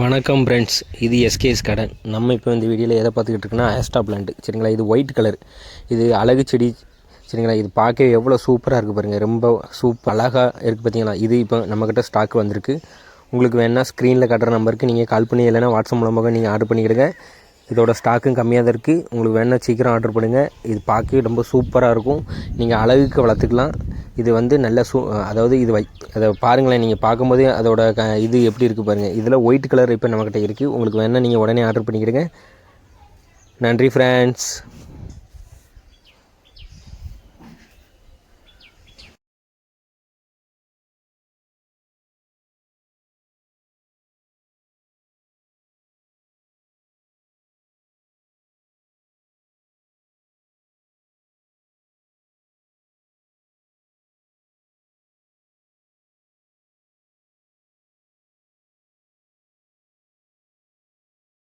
வணக்கம் ஃப்ரெண்ட்ஸ் இது எஸ்கேஎஸ் கடன். நம்ம இப்போ இந்த வீடியோவில் எதை பார்த்துக்கிட்டு இருக்கோன்னா ஆஸ்டா பிளான்ட் சரிங்களா? இது ஒயிட் கலர் இது அழகு செடி. சரிங்களா? இது பார்க்க எவ்வளோ சூப்பராக இருக்குது பாருங்கள் ரொம்ப சூப் அழகாக இருக்குது பார்த்தீங்களா இது இப்போ நம்மக்கிட்ட ஸ்டாக் வந்திருக்கு. உங்களுக்கு வேணால் ஸ்க்ரீனில் கட்டுற நம்பருக்கு நீங்கள் கால் பண்ணி இல்லைன்னா வாட்ஸ்அப் மூலமாக நீங்கள் ஆர்டர் பண்ணிக்கிடுங்க. இதோட ஸ்டாக்கும் கம்மியாக தான் இருக்குது உங்களுக்கு வேணால் சீக்கிரம் ஆர்டர் பண்ணுங்கள் இது பார்க்க ரொம்ப சூப்பராக இருக்கும். நீங்கள் அழகுக்கு வளர்த்துக்கலாம். இது வந்து நல்ல சூ அதாவது இது வை அதை பாருங்களேன் நீங்கள் பார்க்கும்போதே அதோட க இது எப்படி இருக்குது பாருங்கள் இதில் ஒயிட் கலர் இப்போ நம்மக்கிட்ட இருக்குது உங்களுக்கு வேணால் நீங்கள் உடனே ஆர்டர் பண்ணிக்கிடுங்க. நன்றி ஃப்ரெண்ட்ஸ்